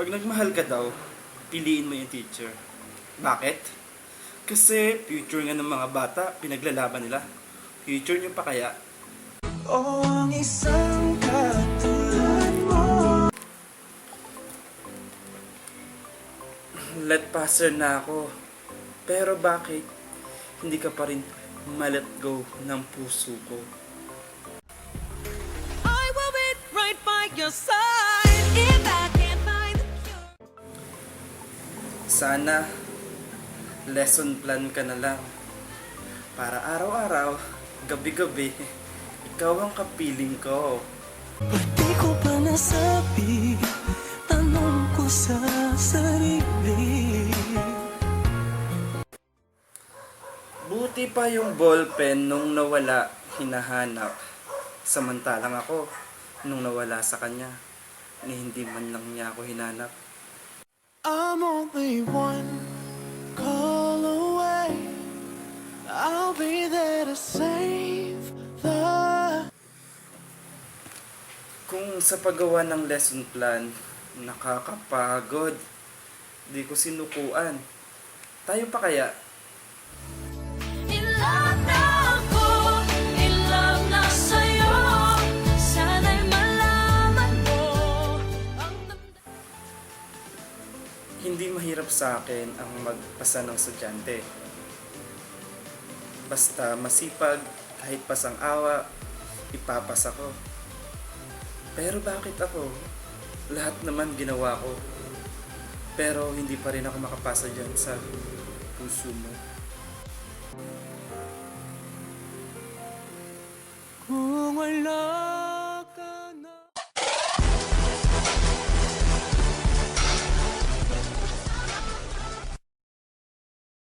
nagmahal ka daw, piliin mo yung teacher. Bakit? Kasi future nga ng mga bata, pinaglalaban nila. Future nyo pa kaya? O ang isang katulad mo Let passer na ako. Pero bakit hindi ka pa rin ma-let go ng puso ko? I will be right by your side Sana lesson plan ka na lang. Para araw-araw, gabi-gabi, ikaw ang kapiling ko. Ba't di ko pa nasabi Tanong ko sa sarili Buti pa yung ballpen nung nawala, hinahanap. Samantalang ako, nung nawala sa kanya, ni hindi man lang niya ako hinanap. I'm only one call away I'll be there to save the Kung sa paggawa ng lesson plan, nakakapagod. Di ko sinukuan. Tayo pa kaya? In love hindi mahirap sa akin ang magpasa ng estudyante. Basta masipag, kahit pasang awa, ipapasa ko. Pero bakit ako? Lahat naman ginawa ko. Pero hindi pa rin ako makapasa dyan sa puso mo. Kung alam